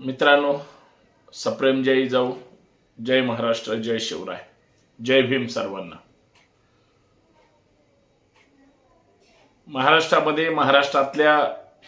मित्रांनो सप्रेम जय जाऊ. जय महाराष्ट्र जय शिवराय. जय भीम सर्वांना. महाराष्ट्रामध्ये महाराष्ट्रातल्या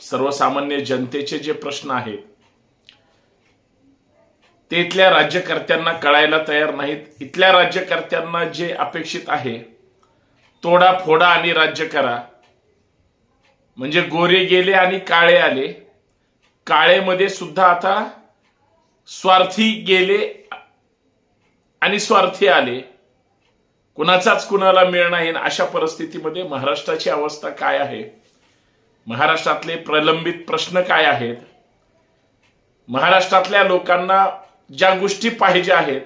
सर्वसामान्य जनतेचे जे प्रश्न आहेत ते इथल्या राज्यकर्त्यांना कळायला तयार नाहीत. इथल्या राज्यकर्त्यांना जे अपेक्षित आहे तोडा फोडा आणि राज्य करा. म्हणजे गोरे गेले आणि काळे आले. काळेमध्ये सुद्धा आता स्वार्थी गेले आणि स्वार्थी आले. कुणाचाच कुणाला मिळ नाही अशा परिस्थितीमध्ये महाराष्ट्राची अवस्था काय आहे? महाराष्ट्रातले प्रलंबित प्रश्न काय आहेत? महाराष्ट्रातल्या लोकांना ज्या गोष्टी पाहिजे आहेत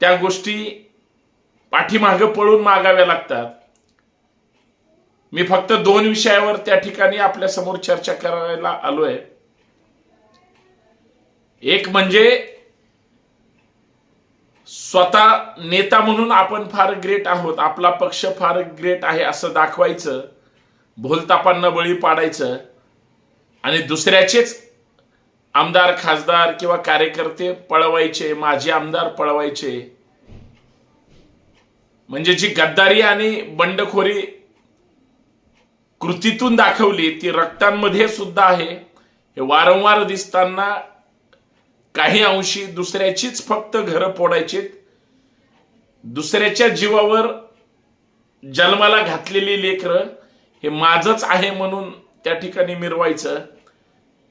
त्या गोष्टी पाठीमागं पळून मागाव्या लागतात. मी फक्त दोन विषयावर त्या ठिकाणी आपल्यासमोर चर्चा करायला आलोय. एक म्हणजे स्वतः नेता म्हणून आपण फार ग्रेट आहोत आपला पक्ष फार ग्रेट आहे असं दाखवायचं भोलतापांना बळी पाडायचं आणि दुसऱ्याचेच आमदार खासदार किंवा कार्यकर्ते पळवायचे माझे आमदार पळवायचे. म्हणजे जी गद्दारी आणि बंडखोरी कृतीतून दाखवली ती रक्तांमध्ये सुद्धा आहे. हे वारंवार दिसताना काही अंशी दुसऱ्याचीच फक्त घरं पोडायची दुसऱ्याच्या जीवावर जन्माला घातलेली लेकरं हे माझच आहे म्हणून त्या ठिकाणी मिरवायचं.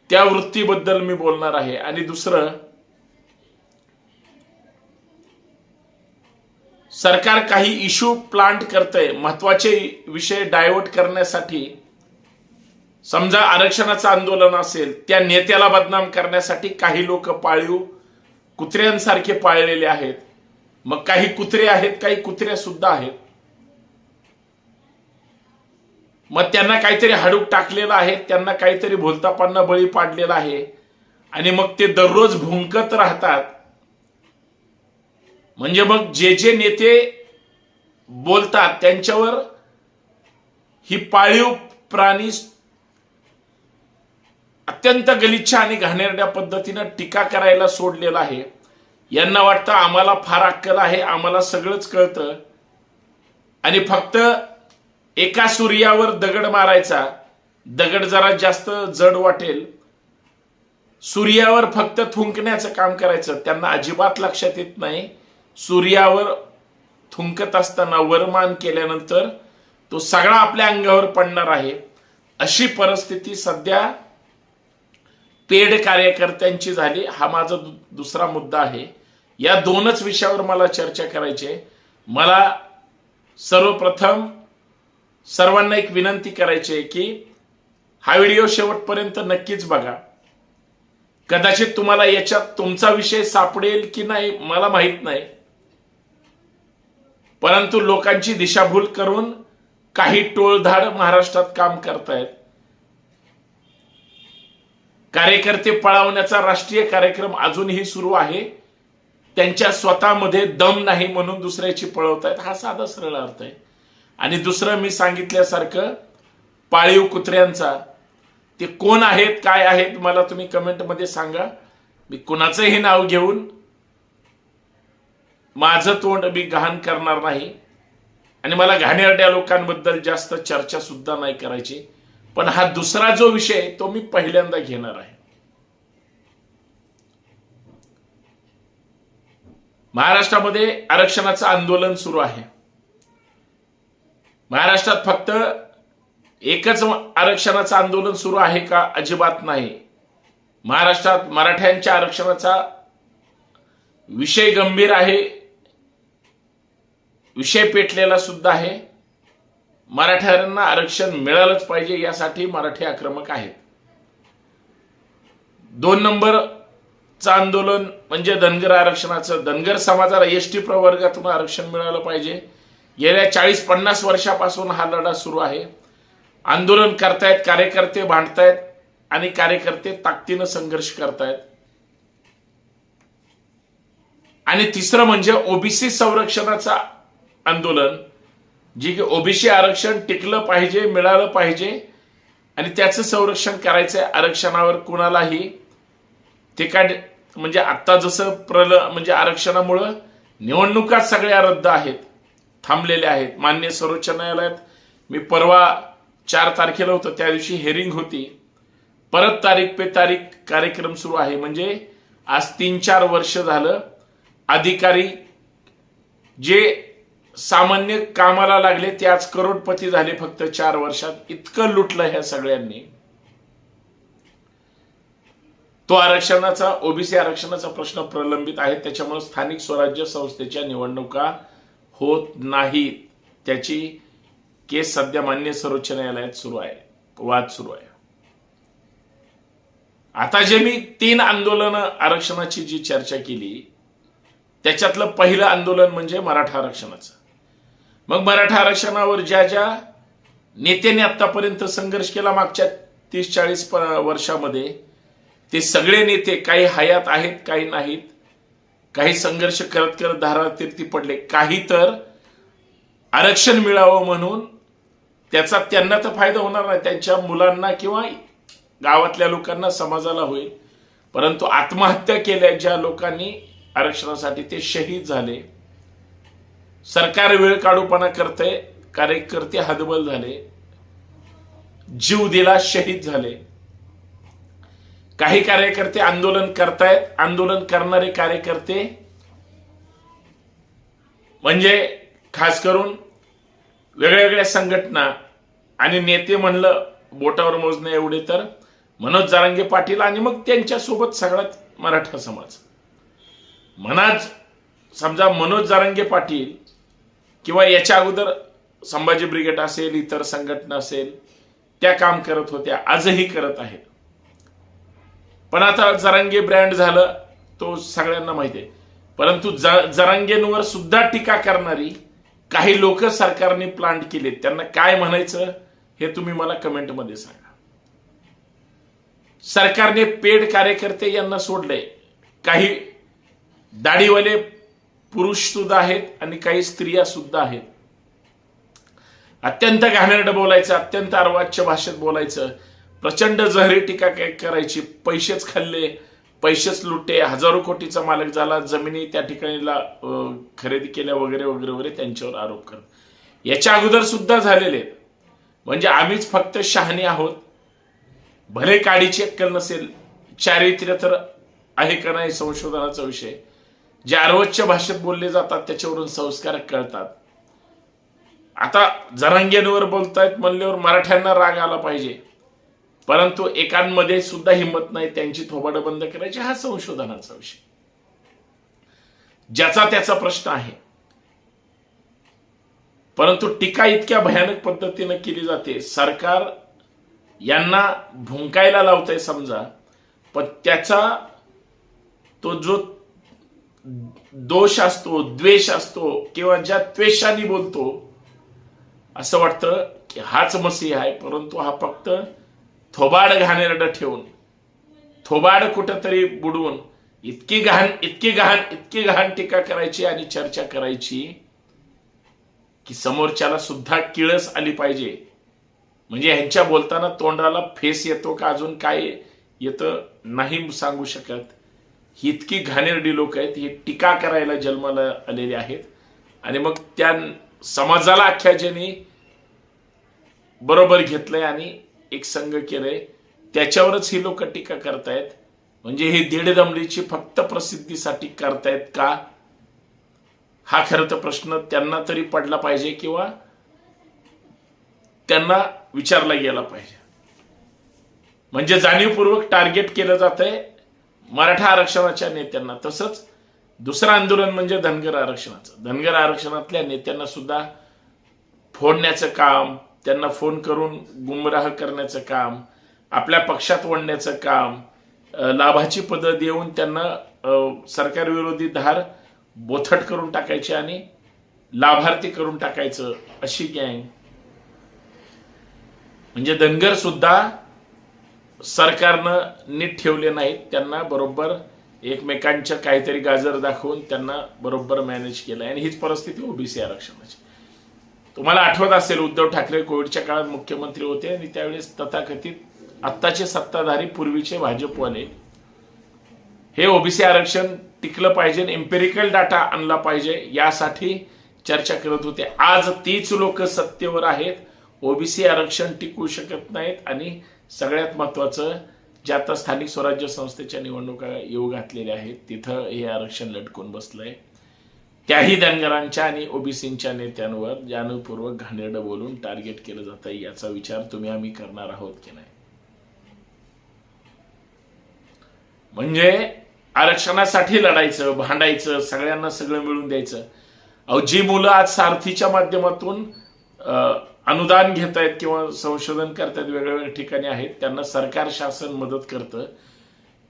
त्या वृत्तीबद्दल मी बोलणार आहे. आणि दुसरं सरकार काही इश्यू प्लांट करतंय महत्त्वाचे विषय डायव्हर्ट करण्यासाठी. समजा आरक्षणाचं आंदोलन असेल त्या नेत्याला बदनाम करण्यासाठी काही लोक पाळीव कुत्र्यांसारखे पाळलेले आहेत. मग काही कुत्रे आहेत काही कुत्र्या सुद्धा आहेत. मग त्यांना काहीतरी हाडूक टाकलेलं आहे त्यांना काहीतरी भोलतापांना बळी पाडलेला आहे. आणि मग ते दररोज भुंकत राहतात. म्हणजे मग जे जे नेते बोलतात त्यांच्यावर ही पाळीव प्राणी अत्यंत गलिच्छ आणि घाणेरड्या पद्धतीनं टीका करायला सोडलेला आहे. यांना वाटतं आम्हाला फार अक्कल आहे आम्हाला सगळंच कळतं. आणि फक्त एका सूर्यावर दगड मारायचा दगड जरा जास्त जड वाटेल सूर्यावर फक्त थुंकण्याचं काम करायचं त्यांना अजिबात लक्षात येत नाही. सूर्यावर थुंकत असताना वरमान केल्यानंतर तो सगळा आपल्या अंगावर पडणार आहे. अशी परिस्थिती सध्या पेड कार्यकर्त्यांची झाली. हा माझा दुसरा मुद्दा आहे. या दोनच विषयावर मला चर्चा करायची आहे. मला सर्वप्रथम सर्वांना एक विनंती करायची आहे की हा व्हिडिओ शेवटपर्यंत नक्कीच बघा. कदाचित तुम्हाला याच्यात तुमचा विषय सापडेल की नाही मला माहीत नाही. परंतु लोकांची दिशाभूल करून काही टोळधाड महाराष्ट्रात काम करतायत. कार्यकर्ते पळवण्याचा राष्ट्रीय कार्यक्रम अजूनही सुरू आहे. त्यांच्या स्वतःमध्ये दम नाही म्हणून दुसऱ्याची पळवतायत. हा साधा सरळ अर्थ आहे. आणि दुसरं मी सांगितल्यासारखं पाळीव कुत्र्यांचा ते कोण आहेत काय आहेत मला तुम्ही कमेंटमध्ये सांगा. मी कुणाचंही नाव घेऊन माझं तोंड मी गहाण करणार नाही. आणि मला घाणेरड्या लोकांबद्दल जास्त चर्चा सुद्धा नाही करायची. पण हा दुसरा जो विषय तो मी पहिल्यांदा घेणार आहे. महाराष्ट्रामध्ये आरक्षणाचं आंदोलन सुरू आहे. महाराष्ट्रात फक्त एकच आरक्षणाचं आंदोलन सुरू आहे का? अजिबात नाही. महाराष्ट्रात मराठ्यांच्या आरक्षणाचा विषय गंभीर आहे. विषय पेटलेला सुद्धा आहे. मराठ्यांना आरक्षण मिळालंच पाहिजे यासाठी मराठी आक्रमक आहेत. दोन नंबरचं आंदोलन म्हणजे धनगर आरक्षणाचं. धनगर समाजाला एस टी प्रवर्गातून आरक्षण मिळालं पाहिजे. गेल्या चाळीस पन्नास वर्षापासून हा लढा सुरू आहे. आंदोलन करतायत कार्यकर्ते भांडतायत आणि कार्यकर्ते ताकदीनं संघर्ष करतायत. आणि तिसरं म्हणजे ओबीसी संरक्षणाचा आंदोलन जी की ओबीसी आरक्षण टिकलं पाहिजे मिळालं पाहिजे आणि त्याचं संरक्षण करायचंय आरक्षणावर कुणालाही. ते काय म्हणजे आत्ता जसं प्रल म्हणजे आरक्षणामुळं निवडणुका सगळ्या रद्द आहेत थांबलेल्या आहेत. मान्य सर्वोच्च न्यायालयात मी परवा चार तारखेला होतं त्या दिवशी हेरिंग होती. परत तारीख पे तारीख कार्यक्रम सुरू आहे. म्हणजे आज तीन चार वर्ष झालं अधिकारी जे सामान्य कामाला लागले ते आज करोडपती झाले फक्त चार वर्षात. इतकं लुटलं ह्या सगळ्यांनी. तो आरक्षणाचा ओबीसी आरक्षणाचा प्रश्न प्रलंबित आहे. त्याच्यामुळे स्थानिक स्वराज्य संस्थेच्या निवडणुका होत नाही त्याची केस सध्या मान्य सर्वोच्च न्यायालयात सुरू आहे. वाद सुरू आहे. आता जे मी तीन आंदोलन आरक्षणाची जी चर्चा केली त्याच्यातलं पहिलं आंदोलन म्हणजे मराठा आरक्षणाचं. मग मराठा आरक्षणावर ज्या ज्या नेत्यांनी आतापर्यंत संघर्ष केला मागच्या तीस चाळीस वर्षामध्ये ते सगळे नेते काही हयात आहेत काही नाहीत काही संघर्ष करत करत धारातीर्थी पडले. काही तर आरक्षण मिळावं म्हणून त्याचा त्यांना तर फायदा होणार नाही. त्यांच्या मुलांना किंवा गावातल्या लोकांना समाजाला होईल. परंतु आत्महत्या केल्या ज्या लोकांनी आरक्षणासाठी ते शहीद झाले. सरकार वेळ काढूपणा करते कार्यकर्ते हतबल झाले जीव दिला शहीद झाले. काही कार्यकर्ते आंदोलन करतायत आंदोलन करणारे कार्यकर्ते म्हणजे खास करून वेगळ्या संघटना आणि नेते म्हणलं बोटावर मोजणे एवढे तर मनोज जारंगे पाटील आणि मग त्यांच्यासोबत सगळ्यात मराठा समाज. मनाज समजा मनोज जारंगे पाटील किंवा याच्या अगोदर संभाजी ब्रिगेड असेल इतर संघटना असेल त्या काम करत होत्या आजही करत आहेत. पण आता जरांगे ब्रँड झालं तो सगळ्यांना माहिती आहे. परंतु जरांगेंवर सुद्धा टीका करणारी काही लोक सरकारने प्लांट केले त्यांना काय म्हणायचं हे तुम्ही मला कमेंटमध्ये सांगा. सरकारने पेड कार्यकर्ते यांना सोडले. काही दाढीवाले पुरुष सुद्धा आहेत आणि काही स्त्रिया सुद्धा आहेत. अत्यंत घाणेरडं बोलायचं अत्यंत अर्वाच्य भाषेत बोलायचं. प्रचंड जहरी टीका करायची? पैसेच खाल्ले पैसेच लुटे हजारो कोटीचा मालक झाला जमिनी त्या ठिकाणीला खरेदी केल्या वगैरे वगैरे वगैरे त्यांच्यावर आरोप करत. याच्या अगोदर सुद्धा झालेले. म्हणजे आम्हीच फक्त शहाणे आहोत. भले काडीची अक्कल नसेल चारित्र्य तर आहे का नाही संशोधनाचा विषय. जे अर्वच्य भाषेत बोलले जातात त्याच्यावरून संस्कार कळतात. आता जरांगेंवर बोलतायत म्हणल्यावर मराठ्यांना राग आला पाहिजे. परंतु एकांमध्ये सुद्धा हिंमत नाही त्यांची थोबाडं बंद करायची हा संशोधनाचा विषय. ज्याचा त्याचा प्रश्न आहे. परंतु टीका इतक्या भयानक पद्धतीनं केली जाते. सरकार यांना भुंकायला लावतंय समजा पण त्याचा तो जो दोष असतो द्वेष असतो किंवा ज्या त्वेषाने बोलतो असं वाटतं की हाच मसीह आहे परंतु हा फक्त थोबाड घाणेरड ठेवून थोबाड कुठंतरी बुडवून इतकी घाण इतकी घाण इतकी घाण टीका करायची आणि चर्चा करायची की समोरच्याला सुद्धा किळस आली पाहिजे. म्हणजे ह्यांच्या बोलताना तोंडाला फेस येतो का अजून काय येतं नाही सांगू शकत. ही इतकी घाणेरडी लोक आहेत ही टीका करायला जन्माला आलेली आहेत. आणि मग त्या समाजाला अख्ख्या ज्यांनी बरोबर घेतलंय आणि एक संघ केलंय. त्याच्यावरच ही लोक टीका करतायत. म्हणजे हे दीड दमडीची फक्त प्रसिद्धीसाठी करतायत का? हा खरं तर प्रश्न त्यांना तरी पडला पाहिजे किंवा त्यांना विचारला गेला पाहिजे. म्हणजे जाणीवपूर्वक टार्गेट केलं जात आहे मराठा आरक्षणाच्या नेत्यांना तसंच दुसरं आंदोलन म्हणजे धनगर आरक्षणाचं. धनगर आरक्षणातल्या नेत्यांना सुद्धा फोडण्याचं काम त्यांना फोन करून गुमराह करण्याचं काम आपल्या पक्षात ओढण्याचं काम लाभाची पदं देऊन त्यांना सरकारविरोधी धार बोथट करून टाकायचे आणि लाभार्थी करून टाकायचं अशी गँग. म्हणजे धनगर सुद्धा सरकारनं नीट ठेवले नाहीत त्यांना बरोबर एकमेकांच्या काहीतरी गाजर दाखवून त्यांना बरोबर मॅनेज केलं आणि हीच परिस्थिती ओबीसी आरक्षणाची. तुम्हाला आठवत असेल उद्धव ठाकरे कोविडच्या काळात मुख्यमंत्री होते आणि त्यावेळेस तथाकथित आत्ताचे सत्ताधारी पूर्वीचे भाजपवाले हे ओबीसी आरक्षण टिकलं पाहिजे एम्पेरिकल डाटा आणला पाहिजे यासाठी चर्चा करत होते. आज तीच लोक सत्तेवर आहेत ओबीसी आरक्षण टिकू शकत नाहीत आणि सगळ्यात महत्वाचं जे आता स्थानिक स्वराज्य संस्थेच्या निवडणुका येऊ घातलेल्या आहेत तिथं हे आरक्षण लटकून बसलंय. त्याही धनगरांच्या आणि ओबीसींच्या नेत्यांवर जाणीवपूर्वक घाणेरडं बोलून टार्गेट केलं जातं याचा विचार तुम्ही आम्ही करणार आहोत की नाही? म्हणजे आरक्षणासाठी लढायचं भांडायचं सगळ्यांना सगळं मिळून द्यायचं. अहो जी मुलं आज सारथीच्या माध्यमातून अं, अनुदान घेत आहेत किंवा संशोधन करतायत वेगवेगळ्या ठिकाणी आहेत त्यांना सरकार शासन मदत करतं.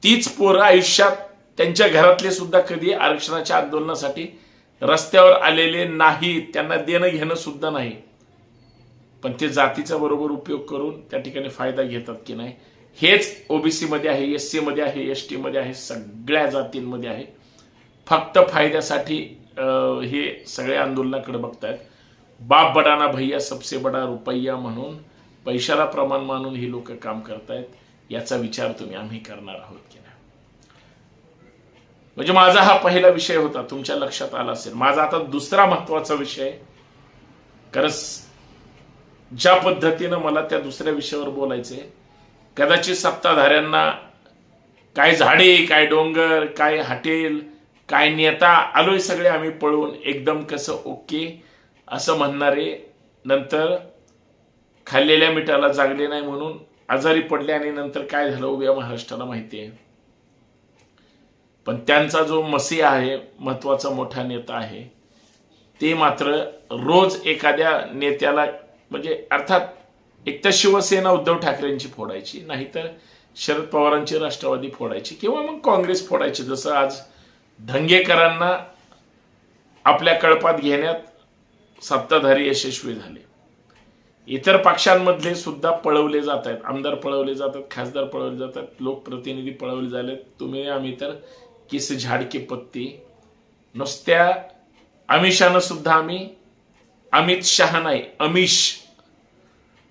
तीच पोरं आयुष्यात त्यांच्या घरातले सुद्धा कधी आरक्षणाच्या आंदोलनासाठी रस्त्यावर आलेले नाहीत त्यांना देणं घेणं सुद्धा नाही. पण ते जातीचा बरोबर उपयोग करून त्या ठिकाणी फायदा घेतात की नाही हेच ओबीसी मध्ये आहे एस सी मध्ये आहे एस टी मध्ये आहे सगळ्या जातींमध्ये आहे. फक्त फायद्यासाठी हे सगळे आंदोलनाकडे बघतायत. बाप बडाना भैया सबसे बडा रुपया म्हणून पैशाला प्रमाण मानून ही लोक काम करतायत याचा विचार तुम्ही आम्ही करणार आहोत की नाही? म्हणजे माझा हा पहिला विषय होता तुमच्या लक्षात आला असेल. माझा आता दुसरा महत्त्वाचा विषय कारण ज्या पद्धतीनं मला त्या दुसऱ्या विषयावर बोलायचंय कदाचित सत्ताधाऱ्यांना काय झाडे काय डोंगर काय हॉटेल काय नेता आलोय सगळे आम्ही पळून एकदम कसं ओके असं म्हणणारे नंतर खाल्लेल्या मिठाला जागले नाही म्हणून आजारी पडले आणि नंतर काय झालं उभ्या महाराष्ट्राला माहिती आहे. पण त्यांचा जो मसी आहे महत्त्वाचा मोठा नेता आहे ते मात्र रोज एखाद्या नेत्याला म्हणजे अर्थात एक तर शिवसेना उद्धव ठाकरेंची फोडायची नाहीतर शरद पवारांची राष्ट्रवादी फोडायची किंवा मग काँग्रेस फोडायची जसं आज धंगेकरांना आपल्या कळपात घेण्यात सत्ताधारी यशस्वी झाले. इतर पक्षांमधले सुद्धा पळवले जात आहेत आमदार पळवले जातात खासदार पळवले जातात लोकप्रतिनिधी पळवले झाले तुम्ही आम्ही तर किस झाडकी पत्ती. नुसत्या अमिषानं सुद्धा आम्ही अमित शहा नाही अमिष.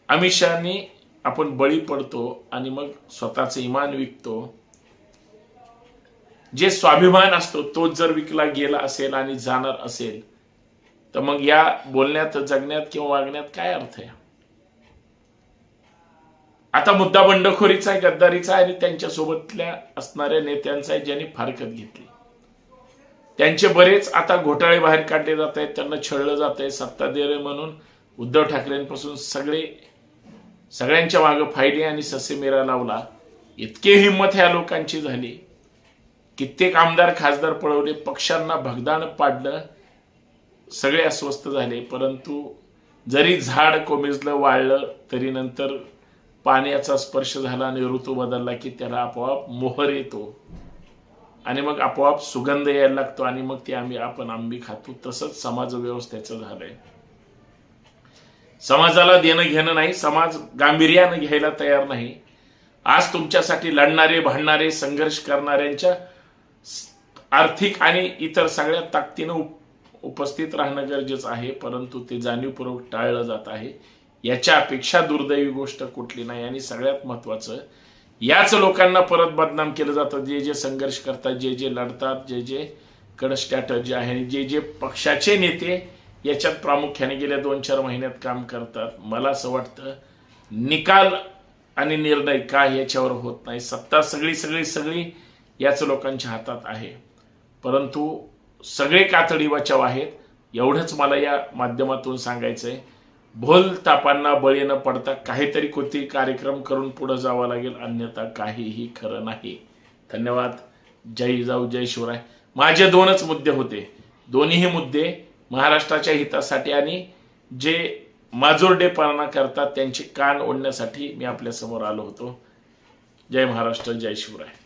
अमिषाने आपण बळी पडतो आणि मग स्वतःचं इमान विकतो. जे स्वाभिमान असतो तो जर विकला गेला असेल आणि जाणार असेल तर मग या बोलण्यात जगण्यात किंवा वागण्यात काय अर्थ आहे? आता मुद्दा बंडखोरीचा आहे गद्दारीचा आहे आणि त्यांच्यासोबतल्या असणाऱ्या नेत्यांचा आहे ज्यांनी फारकत घेतली. त्यांचे बरेच आता घोटाळे बाहेर काढले जात आहेत त्यांना छळलं जात आहे सत्ता म्हणून उद्धव ठाकरेंपासून सगळे सगळ्यांच्या मागं फायदे आणि ससे मेरा लावला. इतके हिंमत ह्या लोकांची झाली. कित्येक आमदार खासदार पळवले पक्षांना भगदान पाडलं. सगळे अस्वस्थ झाले परंतु जरी झाड कोमेजलं वाळलं तरी नंतर पाण्याचा स्पर्श झाला आणि ऋतू बदलला की त्याला आपोआप मोहर येतो. आणि मग आपोआप सुगंध यायला लागतो आणि मग ते आम्ही आपण आंबी खातो. तसंच समाज व्यवस्थेचं झालंय समाजाला देणं घेणं नाही समाज गांभीर्यानं घ्यायला तयार नाही. आज तुमच्यासाठी लढणारे भांडणारे संघर्ष करणाऱ्यांच्या आर्थिक आणि इतर सगळ्या ताकदीनं उपस्थित राहणं गरजेचं आहे परंतु ते जाणीवपूर्वक टाळलं जात आहे. याच्या अपेक्षा दुर्दैवी गोष्ट कुठली नाही आणि सगळ्यात महत्वाचं याच लोकांना परत बदनाम केलं जातं. जे जे संघर्ष करतात जे जे लढतात जे जे कड स्ट्रॅटर्जी आहे आणि जे जे पक्षाचे नेते याच्यात प्रामुख्याने गेल्या दोन चार महिन्यात काम करतात. मला असं वाटतं निकाल आणि निर्णय काय याच्यावर होत नाही. सत्ता सगळी सगळी सगळी याच लोकांच्या हातात आहे. परंतु सगळे कातडी बचाव आहेत. एवढंच मला या माध्यमातून सांगायचंय. भोल तापांना बळी न पडता काहीतरी कोणती कार्यक्रम करून पुढे जावं लागेल अन्यथा काहीही खरं नाही. धन्यवाद. जय जाऊ जय शिवराय. माझे दोनच मुद्दे होते. दोन्हीही मुद्दे महाराष्ट्राच्या हितासाठी आणि जे माजोरडेपणा करतात त्यांचे कान ओढण्यासाठी मी आपल्यासमोर आलो होतो. जय महाराष्ट्र जय शिवराय.